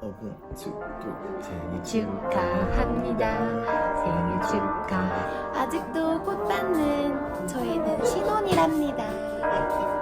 축도 생일 축하합니다. 생일 축하. 아직도 꽃 받는 저희는 신혼이랍니다.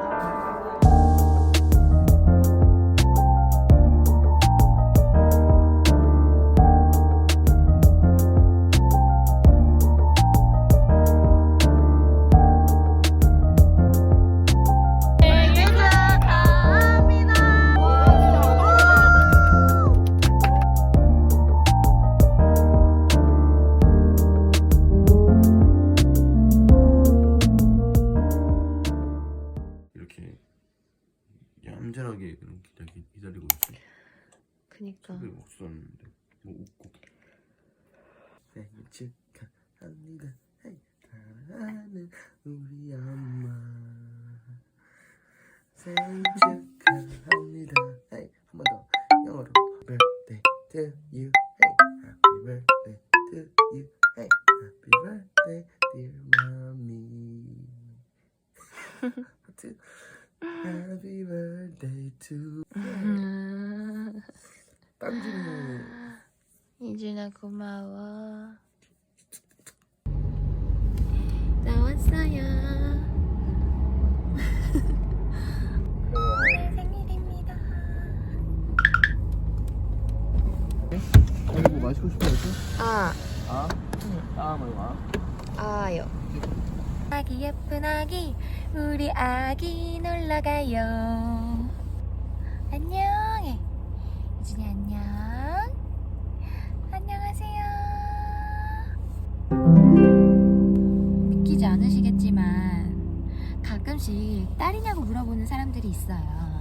얌전하게 그냥 기다리, 기다리고 있어 그니까. 속이 없었는데. 뭐 웃고. 생일 축하합니다. 사랑하는 우리 엄마. 생일 축하합니다. 헤이 한번 더. 영어로. Birthday to you. hey happy birthday to you. hey happy birthday dear mommy. 하트 happy birthday to 음, 딴지는 이준아 고마워. 나왔어요. 오늘 생일입니다. 이거 뭐 마시고 싶어 했어? 아, 아? 아 말고 아? 아요. 아기 예쁜 아기, 우리 아기 놀러 가요. 안녕해. 이준이 안녕. 안녕하세요. 믿기지 않으시겠지만 가끔씩 딸이냐고 물어보는 사람들이 있어요.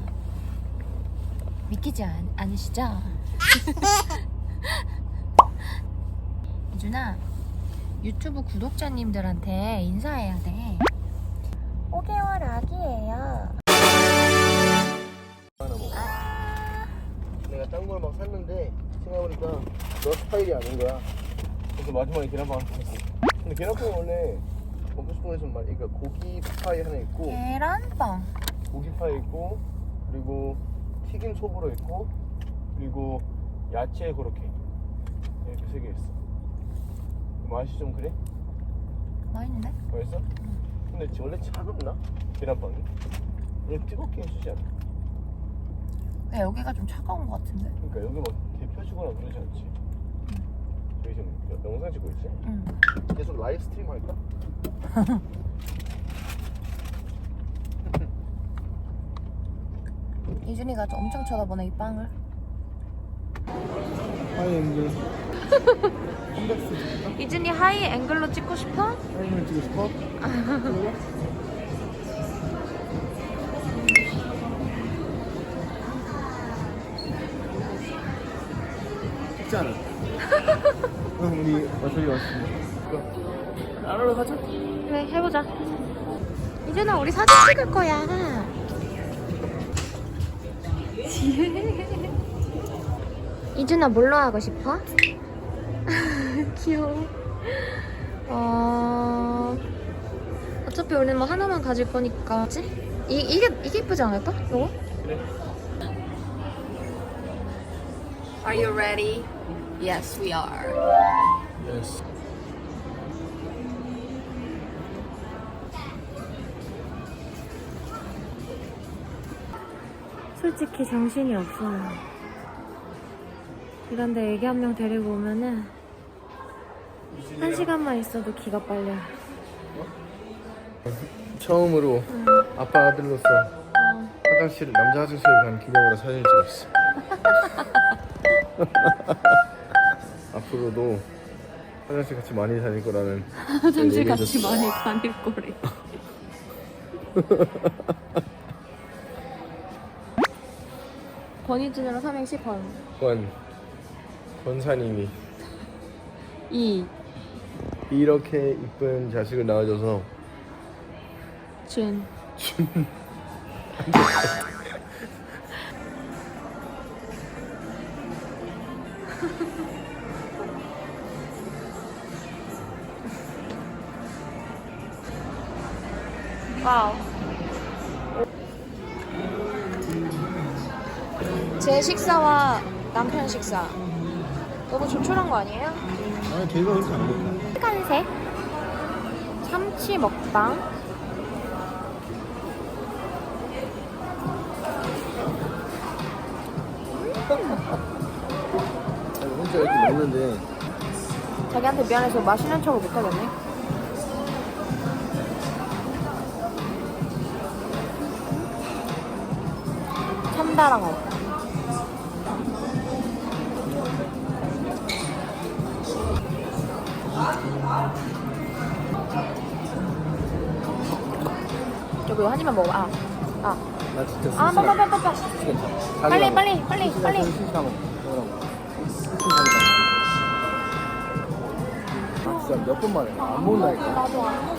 믿기지 않, 않으시죠? 이준아, 유튜브 구독자님들한테 인사해야 돼. 5개월 아기예요. 하나 먹어 내가 딴 걸 막 샀는데 생각해보니까 너 스타일이 아닌 거야 그래서 마지막에 계란빵을 샀어 근데 계란빵이 원래 먹고 싶은 거 있으면 말 그러니까 고기 파이 하나 있고 계란빵. 고기 파이 있고 그리고 튀김 소보로 있고 그리고 야채 그렇게 이렇게 세 개 있어 맛이 좀 그래? 맛있는데? 맛있어? 근데 원래 차갑나? 계란빵이? 원래 뜨겁게 해주지 않아? 왜 여기가 좀 차가운 것 같은데? 그러니까 여기 막 데펴주거나 그러지 않지? 저희 지금 여- 영상 찍고 있지? 응. 계속 라이브 스트림 할까? 이준이가 좀 엄청 쳐다보네 이 빵을. 하이 앵글? 이준이 하이 앵글로 찍고 싶어? 앵글 찍고 싶어? 찍지 않아 응 우리 저희 왔습니다 나라로 가자 그래 해보자. 이준아 우리 사진 찍을 거야. 이준아 뭘로 하고 싶어? 귀여워. 어... 어차피 우리는 뭐 하나만 가질 거니까. 그치? 이, 이게, 이게 이쁘지 않을까? 이거? 그래 Are you ready? Yes, we are. 예스 솔직히 정신이 없어요. 이런데 애기 한 명 데리고 오면은 한 시간만 있어도 기가 빨려. 처음으로 아빠 아들로서 화장실 남자 화장실에 간 기념으로 사진을 찍었어. 앞으로도 화장실 같이 많이 다닐 거라는 화장실 같이 얘기해줬어. 많이 다닐 거래. 권희준으로 삼행시 권. 권 권사님이 이. 이렇게 이쁜 자식을 낳아줘서 준. 와우. 제 식사와 남편 식사 너무 조촐한 거 아니에요? 아니 걔가 그렇게 안 먹어 빨간색 참치 먹방? 아니 혼자 이렇게 먹는데. 자기한테 미안해서 맛있는 척을 못하겠네. 참다랑어 저기 한 입만 먹어 아, 아. 나 진짜 아, 빨리, 빨리, 빨리, 빨리. 빨리, 빨리, 빨리, 빨리. 아 진짜 몇번 만에 안 먹는다니까 나도 안 먹어.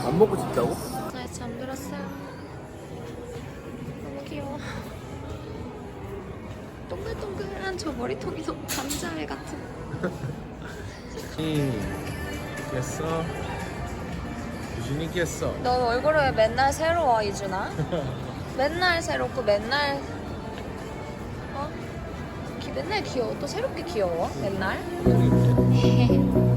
안 먹고 싶다고? 네, 잠들었어요. 너무 귀여워. 동글동글한 저 머리통이 너무 감자알 같은. 깼어? 유진이 깼어 너 얼굴 왜 맨날 새로워, 이준아? 맨날 새롭고 맨날 어? 기, 맨날 귀여워. 또 새롭게 귀여워, 맨날.